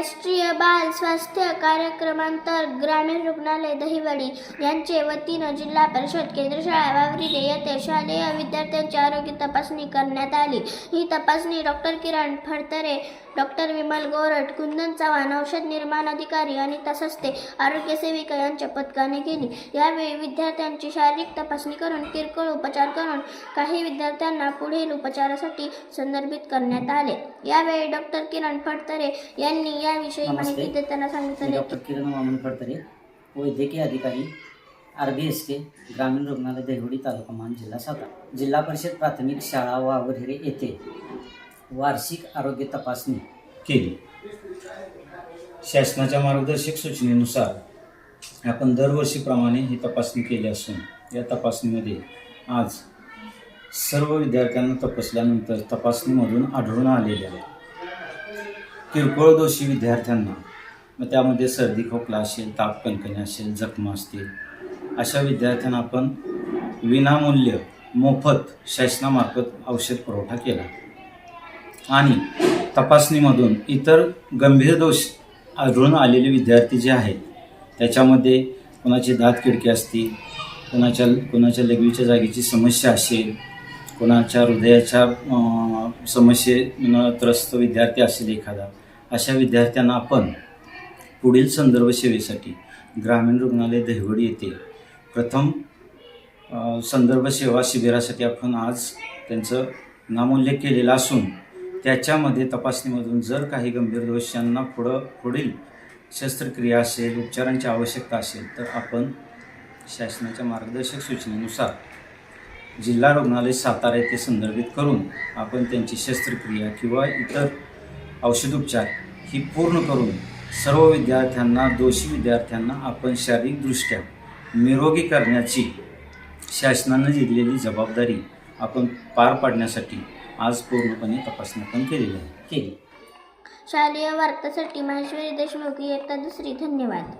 राष्ट्रीय बाल स्वास्थ्य कार्यक्रमांतर्गत ग्रामीण रुग्णालय दहिवडी यांचे वतीनं जिल्हा परिषद केंद्रशाळा वावरिले येथे शालेय विद्यार्थ्यांची आरोग्य तपासणी करण्यात आली. ही तपासणी डॉक्टर किरण फडतरे डॉक्टर विमल गोरट कुंदन चव्हाण औषध निर्माण अधिकारी आणि तसंच ते आरोग्य सेविका यांच्या पथकाने केली. यावेळी विद्यार्थ्यांची शारीरिक तपासणी करून किरकोळ उपचार करून काही विद्यार्थ्यांना पुढील उपचारासाठी संदर्भित करण्यात आले. यावेळी डॉक्टर किरण फडतरे यांनी याविषयी. माहिती देताना सांगितले डॉक्टर किरण वामन फडतरे वैद्यकीय अधिकारी आर बी एस के ग्रामीण रुग्णालय देवडी तालुका मान जिल्हा सातारा. जिल्हा परिषद प्राथमिक शाळा वावरहिरे येथे वार्षिक आरोग्य तपासणी केली. शासनाच्या मार्गदर्शक सूचनेनुसार आपण दरवर्षीप्रमाणे ही तपासणी केली असून या तपासणीमध्ये आज सर्व विद्यार्थ्यांना तपासल्यानंतर तपासणीमधून आढळून आलेल्या किरकोळ दोषी विद्यार्थ्यांना. मग त्यामध्ये सर्दी खोकला असेल ताप कणकणी असेल जखमा असतील अशा विद्यार्थ्यांना आपण विनामूल्य मोफत शासनामार्फत औषध पुरवठा केला. आणि तपासणीमधून इतर गंभीर दोष आढळून आलेले विद्यार्थी जे आहेत त्याच्यामध्ये कोणाचे दात किडके असतील कोणाच्या कोणाच्या लघवीच्या जागेची समस्या असेल कोणाच्या हृदयाच्या समस्येनं त्रस्त विद्यार्थी असेल एखादा अशा विद्यार्थ्यांना आपण पुढील संदर्भ सेवेसाठी ग्रामीण रुग्णालय दहिवडी येथे प्रथम संदर्भ सेवा शिबिरासाठी आपण आज त्यांचं नामोल्लेख केलेला असून त्याच्यामध्ये तपासणीमधून जर काही गंभीर दोषांना पुढं पुढील शस्त्रक्रिया असेल उपचारांची आवश्यकता असेल तर आपण शासनाच्या मार्गदर्शक सूचनेनुसार जिल्हा रुग्णालय सातारा येथे संदर्भित करून आपण त्यांची शस्त्रक्रिया किंवा इतर औषधोपचार ही पूर्ण करून सर्व विद्यार्थ्यांना दोषी विद्यार्थ्यांना आपण शारीरिकदृष्ट्या निरोगी करण्याची शासनानं दिलेली जबाबदारी आपण पार पाडण्यासाठी आज पूर्णपणे तपासणी पण केलेली आहे केली. शालेय वार्तासाठी माहेश्वरी देशमुख इयत्ता दुसरी धन्यवाद.